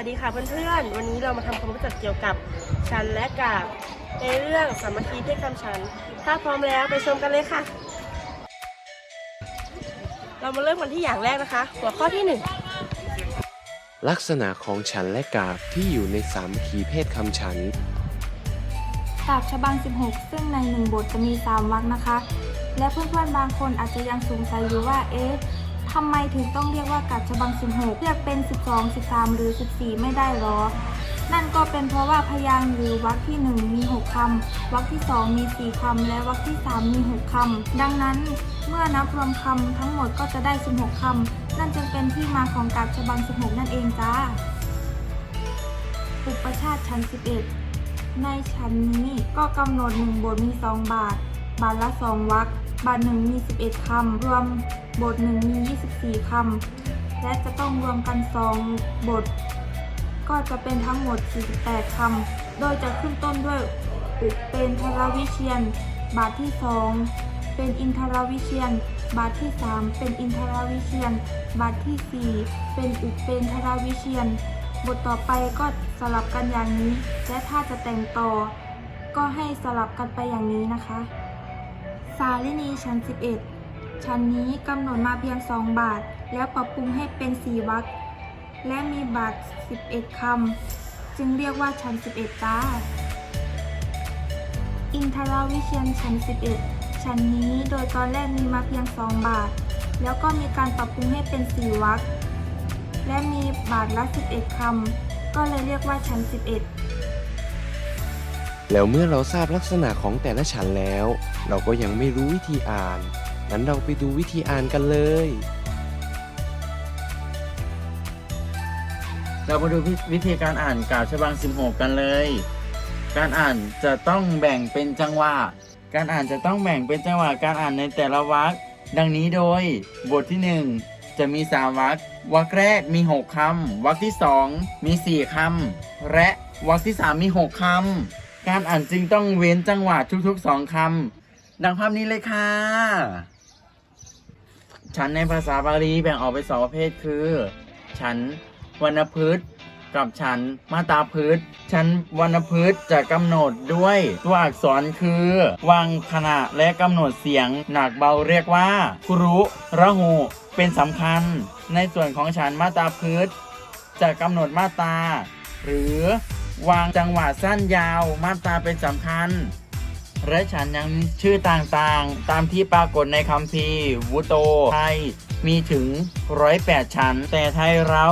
วัสดีค่ะเพื่อนๆ วันนี้เรามาทำความรู้จักเกี่ยวกับชั้นและกาบในเรื่องสามัคคีเพศคำชั้นถ้าพร้อมแล้วไปชมกันเลยค่ะ เรามาเริ่มกันที่อย่างแรกนะคะ หัวข้อที่หนึ่งลักษณะของฉันและกาบที่อยู่ในสามัคคีเพศคำฉันกาบฉบัง 16 ซึ่งในหนึ่งบทจะมี 3วรรคนะคะ และเพื่อนๆบางคนอาจจะยังสงสัยอยู่ว่าเอ๊ะ ทำไมถึงต้องเรียกว่ากาบฉบัง 16 เรียกเป็น 12 13 หรือ 14 ไม่ได้หรอ นั่นก็เป็นเพราะว่าพยางค์หรือวรรคที่ 1 มี 6 คำวรรคที่ 2 มี 4 คำ และวรรคที่ 3 มี 6 คำ ดังนั้นเมื่อนับรวมคำทั้งหมดก็จะได้ 16 คำ นั่นจึงเป็นที่มาของกาบฉบัง 16 นั่นเองจ้า อุปชาติชั้น 11 ในชั้นนี้ก็กำหนด 1 บทมี 2 บาท บาทละ 2 วรรค บทหนึ่งมี 11 คำ รวมบทหนึ่งมี 24 คำ และจะต้องรวมกัน 2 บท ก็จะเป็นทั้งหมด 48 คำ โดยจะขึ้นต้นด้วยอุเป็นทรวิเชียน บาทที่ 2 เป็นอินทรวิเชียน บาทที่ 3 เป็นอินทรวิเชียน บาททีสี่4 เป็นอุเป็นทรวิเชียน บทต่อไปก็สลับกันอย่างนี้ และถ้าจะแต่งต่อ ก็ให้สลับกันไปอย่างนี้นะคะ สาลินีชั้น 11 ชั้นนี้กำหนดมาเพียง 2 บาท แล้วปรับปรุงให้เป็น 4วรรคและมีบาท 11 คำ จึงเรียกว่าชั้น 11 จ้า อินทราวิเชียนชั้น 11 ชั้นนี้โดยตอนแรกมีมาเพียง 2 บาท แล้วก็มีการปรับปรุงให้เป็น 4วรรคและมีบาทละ 11 คำ ก็เลยเรียกว่าชั้น 11 แล้วเมื่อเราทราบลักษณะของแต่ละฉันแล้ว เราก็ยังไม่รู้วิธีอ่าน งั้นเราไปดูวิธีอ่านกันเลย เรามาดูวิธีการอ่านกาบฉบัง16 กันเลย การอ่านจะต้องแบ่งเป็นจังหวะ การอ่านจะต้องแบ่งเป็นจังหวะการอ่านในแต่ละวรรค ดังนี้โดย บทที่ 1 จะมี 3วรรควรรคแรกมี 6 คำวรรคที่ 2 มี 4 คำ และวรรคที่ 3 มี 6 คำ การอ่านจึงต้องเว้นจังหวะทุกๆ2คำดังภาพนี้เลยค่ะ ชั้นในภาษาบาลีแบ่งออกเป็นสองประเภทคือ ชั้นวรรณพฤษกับชั้นมาตราพฤษชั้นวรรณพฤษจะกำหนดด้วยตัวอักษรคือวางขณะและกำหนดเสียงหนักเบาเรียกว่าคุรุระหูเป็นสำคัญ ในส่วนของชั้นมาตราพฤษจะกำหนดมาตราหรือ วางจังหวะสั้นยาวมาตราเป็นสำคัญ และฉันยังชื่อต่างๆ ตามที่ปรากฏในคัมภีวุโต ไทย มีถึงร้อยแปดชั้น แต่ไทยเรา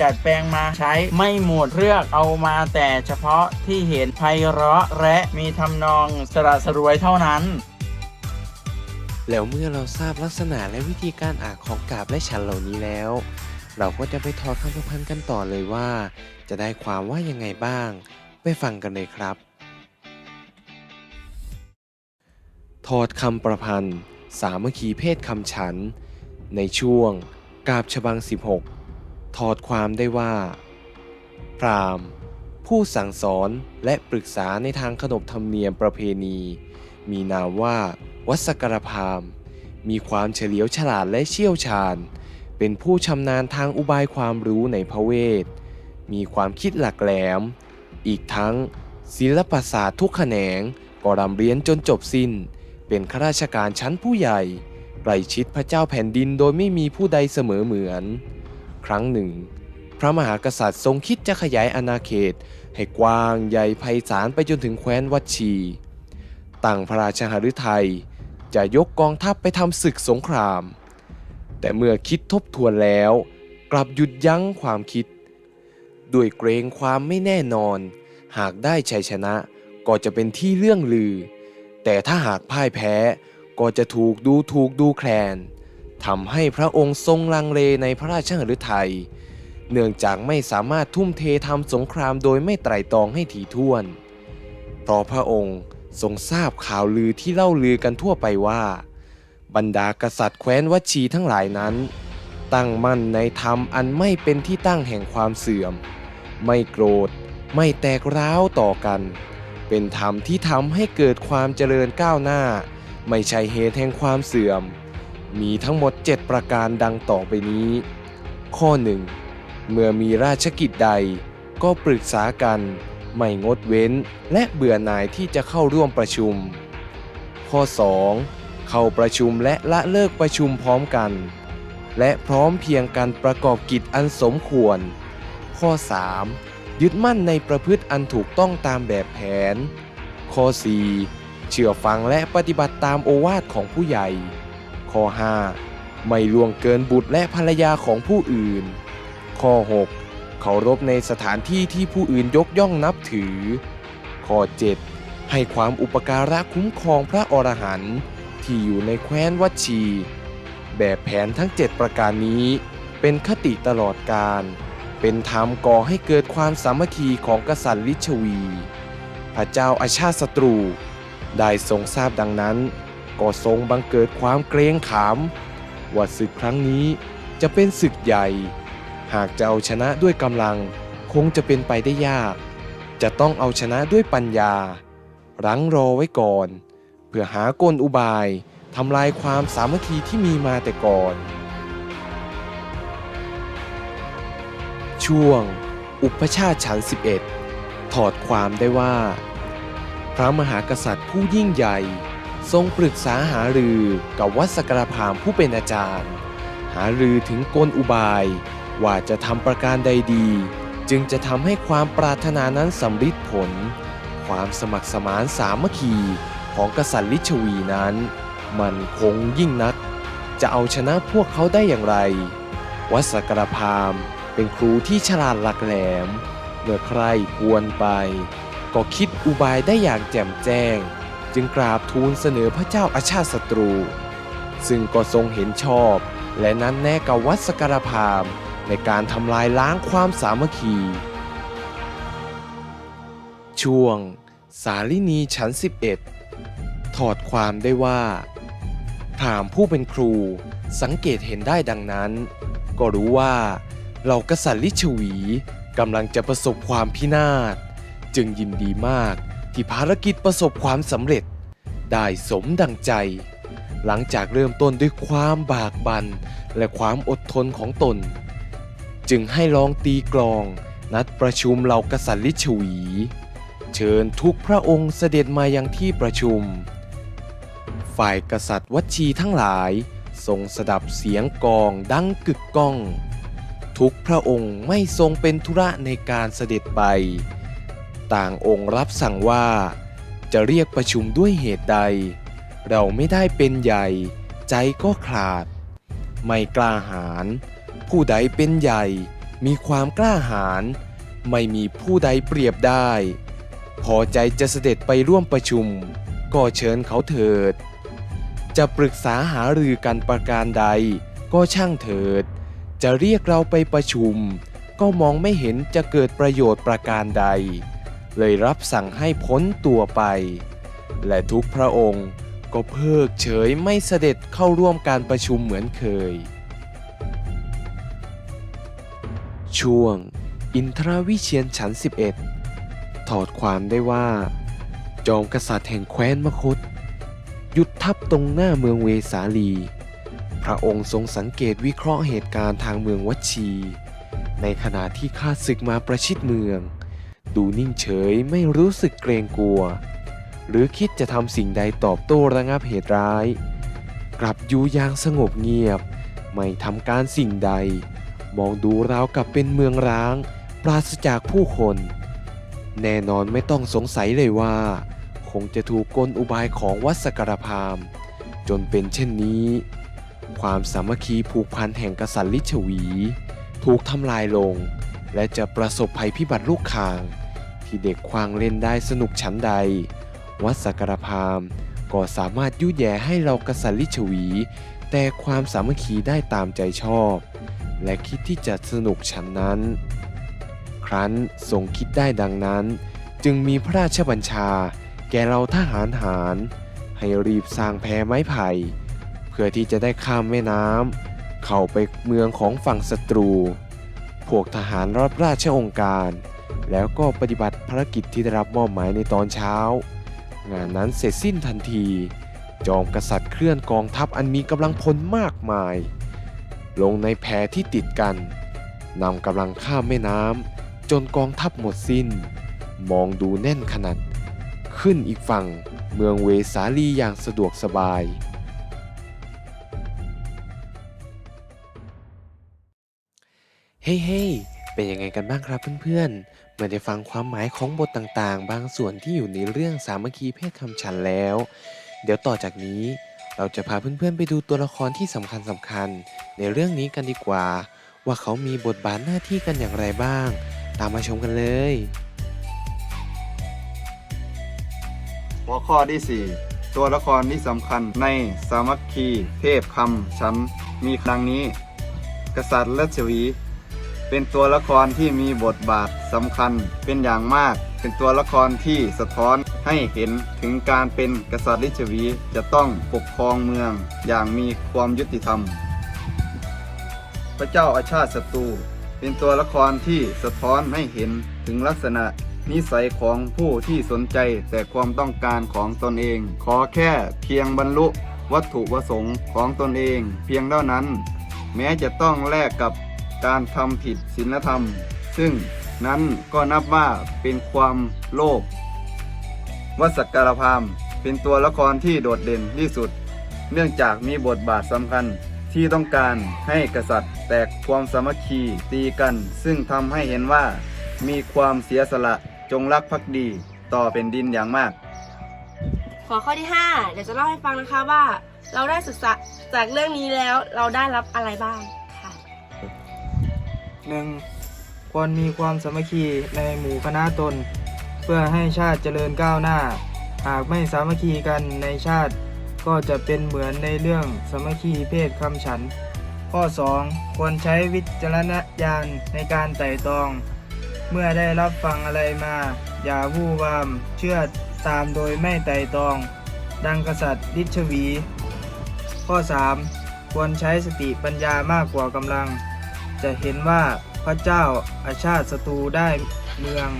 ดัดแปลงมาใช้ไม่หมดเลือกเอามาแต่เฉพาะที่เห็นไพเราะและมีทำนองสระสรวยเท่านั้นแล้วเมื่อเราทราบลักษณะและวิธีการอ่านของกาบและฉันเหล่านี้แล้ว เราก็จะไปถอดคำประพันธ์กันต่อเลยว่า จะได้ความว่ายังไงบ้าง ไปฟังกันเลยครับ ถอดคำประพันธ์ สามัคคีเพศคำฉัน ในช่วง กาบฉบัง 16 ถอดความได้ว่า พรามผู้สั่งสอนและปรึกษาในทางขนบธรรมเนียมประเพณี มีนามว่า วัสกรพามมีความเฉลียวฉลาดและเชี่ยวชาญ เป็นผู้ชำนาญทางอุบายความรู้ในพระเวท มีความคิดหลักแหลม อีกทั้งศิลปศาสตร์ทุกแขนงก็รำเรียนจนจบสิ้น เป็นข้าราชการชั้นผู้ใหญ่ใกล้ชิดพระเจ้าแผ่นดินโดยไม่มีผู้ใดเสมอเหมือน ครั้งหนึ่ง พระมหากษัตริย์ทรงคิดจะขยายอาณาเขต ให้กว้างใหญ่ไพศาลไปจนถึงแคว้นวัดชีตั้งพระราชหฤทัยจะยกกองทัพไปทำศึกสงคราม แต่เมื่อคิดทบทวนแล้ว กลับหยุดยั้งความคิด ด้วยเกรงความไม่แน่นอน หากได้ชัยชนะก็จะเป็นที่เรื่องลือ แต่ถ้าหากพ่ายแพ้ก็จะถูกดูถูกดูแคลนทำให้พระองค์ทรงลังเลในพระราชหฤทัยเนื่องจากไม่สามารถทุ่มเททำสงครามโดยไม่ไตร่ตรองให้ถี่ถ้วนเพราะพระองค์ทรงทราบข่าวลือที่เล่าลือกันทั่วไปว่า บรรดากษัตริย์แคว้นวัชีทั้งหลายนั้น ตั้งมั่นในธรรมอันไม่เป็นที่ตั้งแห่งความเสื่อม ไม่โกรธ ไม่แตกร้าวต่อกัน เป็นธรรมที่ทำให้เกิดความเจริญก้าวหน้า ไม่ใช่เหตุแห่งความเสื่อม มีทั้งหมด 7 ประการดังต่อไปนี้ ข้อ 1. เมื่อมีราชกิจใด ก็ปรึกษากัน ไม่งดเว้นและเบื่อหน่ายที่จะเข้าร่วมประชุม ข้อ 2. เข้าประชุมและละเลิกประชุมพร้อมกัน และพร้อมเพียงกันประกอบกิจอันสมควร ข้อ 3. ยึดมั่นในประพฤติอันถูกต้องตามแบบแผน ข้อ 4. เชื่อฟังและปฏิบัติตามโอวาทของผู้ใหญ่ ข้อ 5. ไม่ล่วงเกินบุตรและภรรยาของผู้อื่น ข้อ 6. เคารพในสถานที่ที่ผู้อื่นยกย่องนับถือ ข้อ 7. ให้ความอุปการะคุ้มครองพระอรหันต์ ที่อยู่ในแคว้นวัดชี แบบแผนทั้ง 7 ประการนี้ เป็นคติตลอดการ เป็นธรรมก่อให้เกิดความสามัคคีของกษัตริย์ลิชวี พระเจ้าอาชาติศัตรู ได้ทรงทราบดังนั้น ก็ทรงบังเกิดความเกรงขาม ว่าศึกครั้งนี้จะเป็นศึกใหญ่ หากจะเอาชนะด้วยกำลังคงจะเป็นไปได้ยาก จะต้องเอาชนะด้วยปัญญารั้งรอไว้ก่อน พื่อหากลอุบายทำลายความสามัคคีที่มีมาแต่ก่อน ช่วง อุปชาติฉัน 11 ถอดความได้ว่า พระมหากษัตริย์ผู้ยิ่งใหญ่ ทรงปรึกษาหารือกับวัสกรพามผู้เป็นอาจารย์ หารือถึงกลอุบายว่าจะทำประการใดดี จึงจะทำให้ความปรารถนานั้นสำฤทธิผล ความสมัครสมานสามัคคี ของกษัตริย์ลิชวีนั้น มันคงยิ่งนัก จะเอาชนะพวกเขาได้อย่างไร วัดสกรพามเป็นครูที่ฉลาดหลักแหลมเมื่อใครควรไป ก็คิดอุบายได้อย่างแจ่มแจ้ง จึงกราบทูลเสนอพระเจ้าอาชาติศัตรู ซึ่งก็ทรงเห็นชอบ และนั้นแน่กับวัดสกรพามในการทำลายล้างความสามัคคี ช่วง สาลินีชั้น11 ถอดความได้ว่าพรามผู้เป็นครูสังเกตเห็นได้ดังนั้น ก็รู้ว่าเหล่ากษัตริย์ลิชวีกำลังจะประสบความพินาศ จึงยินดีมากที่ภารกิจประสบความสำเร็จ ได้สมดังใจ หลังจากเริ่มต้นด้วยความบากบันและความอดทนของตน จึงให้ลองตีกลองนัดประชุมเหล่ากษัตริย์ลิชวี เชิญทุกพระองค์เสด็จมายังที่ประชุม ฝ่ายกษัตริย์วัชีทั้งหลาย ทรงสดับเสียงกองดังกึกก้อง ทุกพระองค์ไม่ทรงเป็นธุระในการเสด็จไป ต่างองค์รับสั่งว่า จะเรียกประชุมด้วยเหตุใด เราไม่ได้เป็นใหญ่ ใจก็ขาด ไม่กล้าหาญผู้ใดเป็นใหญ่มีความกล้าหาญไม่มีผู้ใดเปรียบได้ พอใจจะเสด็จไปร่วมประชุม ก็เชิญเขาเถิด จะปรึกษาหารือกันประการใด ก็ช่างเถิด จะเรียกเราไปประชุม ก็มองไม่เห็นจะเกิดประโยชน์ประการใด เลยรับสั่งให้พ้นตัวไป และทุกพระองค์ก็เพิกเฉยไม่เสด็จเข้าร่วมการประชุมเหมือนเคย ช่วง อินทรวิเชียนฉัน11 ถอดความได้ว่า จอมกษัตริย์แห่งแคว้นมคต หยุดทัพตรงหน้าเมืองเวสาลี พระองค์ทรงสังเกตวิเคราะห์เหตุการณ์ทางเมืองวัชี ในขณะที่ข้าศึกมาประชิดเมือง ดูนิ่งเฉยไม่รู้สึกเกรงกลัว หรือคิดจะทำสิ่งใดตอบโต้ระงับเหตุร้าย กลับอยู่อย่างสงบเงียบ ไม่ทำการสิ่งใด มองดูราวกับเป็นเมืองร้าง ปราศจากผู้คน แน่นอนไม่ต้องสงสัยเลยว่า คงจะถูกกลอุบายของวัดสกรพามจนเป็นเช่นนี้ ความสามัคคีผูกพันแห่งกษัตริย์ลิชวี ถูกทำลายลง และจะประสบภัยพิบัติลูกคาง ที่เด็กควางเล่นได้สนุกชั้นใด วัดสกรพามก็สามารถยุแย่ให้เรากษัตริย์ลิชวี แต่ความสามัคคีได้ตามใจชอบ และคิดที่จะสนุกฉันนั้น ครั้นทรงคิดได้ดังนั้น จึงมีพระราชบัญชา แก่เราทหารหารให้รีบสร้างแพไม้ไผ่ เพื่อที่จะได้ข้ามแม่น้ำเข้าไปเมืองของฝั่งศัตรู พวกทหารรับราชองค์การ แล้วก็ปฏิบัติภารกิจที่ได้รับมอบหมายในตอนเช้า งานนั้นเสร็จสิ้นทันที จอมกษัตริย์เคลื่อนกองทัพอันมีกำลังพลมากมาย ลงในแพที่ติดกันนำกำลังข้ามแม่น้ำจนกองทัพหมดสิ้น มองดูแน่นขนาด ขึ้นอีกฝั่งเมืองเวสาลีอย่างสะดวกสบาย เฮ้ยเฮ้ยเป็นยังไงกันบ้างครับเพื่อนๆเมื่อได้ฟังความหมายของบทต่างๆ บางส่วนที่อยู่ในเรื่องสามัคคีเพศคำฉันแล้ว เดี๋ยวต่อจากนี้ เราจะพาเพื่อนๆไปดูตัวละครที่สำคัญสำคัญในเรื่องนี้กันดีกว่า ว่าเขามีบทบาทหน้าที่กันอย่างไรบ้าง ตามมาชมกันเลย หัวข้อที่ 4 ตัวละครที่สำคัญในสามัคคี เทพคำฉันมีครั้งนี้ กษัตริย์และชวี เป็นตัวละครที่มีบทบาทสำคัญเป็นอย่างมาก เป็นตัวละครที่สะท้อนให้เห็นถึงการเป็นกษัตริย์ลิชวีจะต้องปกครองเมืองอย่างมีความยุติธรรม พระเจ้าอาชาติศัตรูเป็นตัวละครที่สะท้อนให้เห็นถึงลักษณะ นิสัยของผู้ที่สนใจแต่ความต้องการของตนเอง ขอแค่เพียงบรรลุวัตถุประสงค์ของตนเอง เพียงเท่านั้น แม้จะต้องแลกกับการทำผิดศีลธรรม ซึ่งนั้นก็นับว่าเป็นความโลภวัสการพามเป็นตัวละครที่โดดเด่นที่สุด เนื่องจากมีบทบาทสำคัญที่ต้องการให้กษัตริย์ แตกความสามัคคีตีกัน ซึ่งทำให้เห็นว่ามีความเสียสละ จงรักภักดีต่อเป็นดินอย่างมาก ขอข้อที่ 5 เดี๋ยวจะเล่าให้ฟังนะคะว่า เราได้ศึกษาจากเรื่องนี้แล้วเราได้รับอะไรบ้างค่ะ 1. ควรมีความสามัคคีในหมู่คณะตน เพื่อให้ชาติเจริญก้าวหน้า หากไม่สามัคคีกันในชาติ ก็จะเป็นเหมือนในเรื่องสามัคคีเพศคำฉัน ข้อ 2. ควรใช้วิจารณญาณในการไต่ตรอง เมื่อได้รับฟังอะไรมา อย่าวู่วาม เชื่อตามโดยไม่ไต่ตรอง ดังกษัตริย์ลิชวี ข้อ 3. ควรใช้สติปัญญามากกว่ากำลัง จะเห็นว่าพระเจ้าอาชาติศัตรูได้เมือง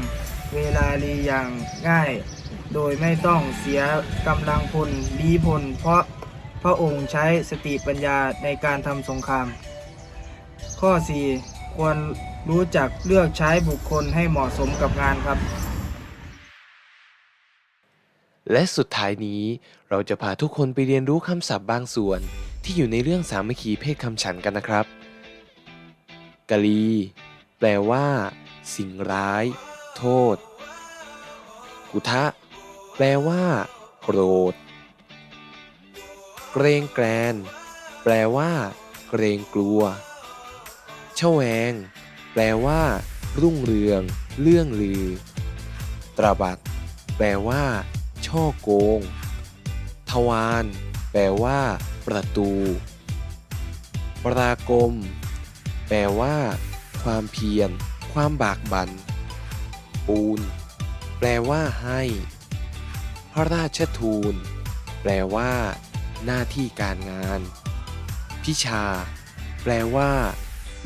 เวลาลีอย่างง่าย โดยไม่ต้องเสียกำลังพลลีพล เพราะพระองค์ใช้สติปัญญาในการทำสงคราม ข้อ 4 ควรรู้จักเลือกใช้บุคคลให้เหมาะสมกับงานครับ และสุดท้ายนี้เราจะพาทุกคนไปเรียนรู้คำศัพท์บางส่วน ที่อยู่ในเรื่องสามัคคีเพศคำฉันกันนะครับกะลี แปลว่า สิ่งร้าย โทษ กุทะ แปลว่า โกรธ เกรงแกรน แปลว่า เกรงกลัว ชแวง แปลว่า รุ่งเรือง เลื่องลือ ตระบัดแปลว่า ช่อโกง ทวารแปลว่า ประตู ปรากรมแปลว่า ความเพียร ความบากบัน่น ปูน แปลว่า ให้ พระราชทูล แปลว่า หน้าที่การงาน พิชา แปลว่า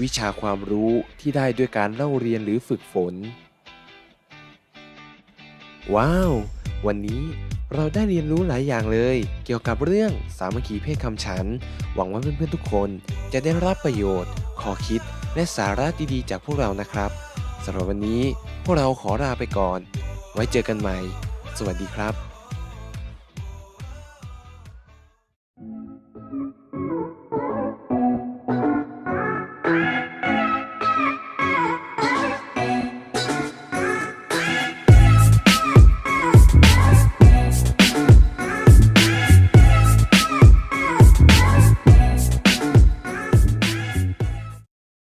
วิชาความรู้ที่ได้ด้วยการเล่าเรียนหรือฝึกฝน ว้าว วันนี้เราได้เรียนรู้หลายอย่างเลย เกี่ยวกับเรื่องสามัคคีเพศคำฉัน หวังว่าเพื่อนๆทุกคนจะได้รับประโยชน์ข้อคิดและสาระดีๆ จากพวกเรานะครับสำหรับวันนี้พวกเราขอลาไปก่อน ไว้เจอกันใหม่ สวัสดีครับ